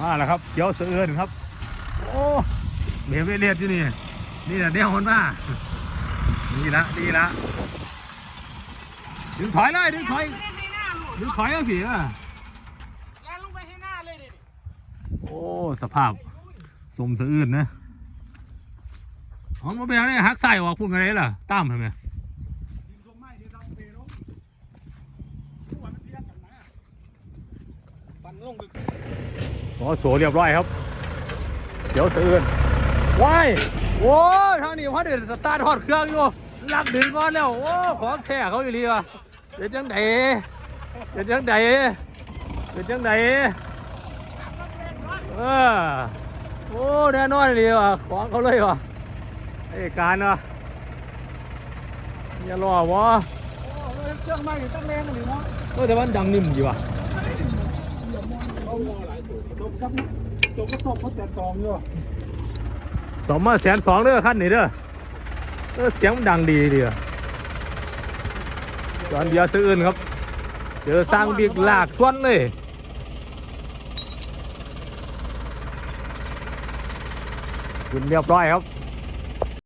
มาแล้วครับเจียวเสือเอินครับ โอ้เบรเวเลียดอยู่นี่นี่แหละเดี่ยวคนมานี่ละนี่ละดึงถอยเลยดึงถอยไม่ได้ให้หน้าลูกดึงถอยเอาสิอะแลนลงไปให้หน้าเลยดิโอ้สภาพสมเสือเอินนะอ๋อมาเป็นอะไรหักใส่ออกพูดกันเลยล่ะตามทำไมปันลง ไปอ๋อโสเรียบร้อยครับ เดี๋ยวเสือเอินว้ายโอ้ยทางนี้ว่าเดี๋ยวสตาร์ทฮอดเครื่องอยู่ลักดึงก่อนแล้ว โอ้ของแท้เขาอยู่ดีว่ะเดี๋ยวจังไดเดี๋ยวจังไดเดี๋ยวจังไดเออโอ้แน่นอนเลยว่ะของเขาเลยว่ะไอ้การว่ะอย่ารอวะเครื่องไม้อยู่ตั้งแรงกันหรือเนาะเออแต่มันดังนิ่มอยู่ว่ะ เอาหัวหลายตัว จบครับจบก็ตกเขาแต่สองเยู่สองมาแสนสองเด้อขั้นนี้เด้อเออเสียงมันดังดีดียวตอนเดียวซื้ออื่นครับ เจอสร้างบิ๊กลากชวนเลยขึ้นเรียบร้อยครับ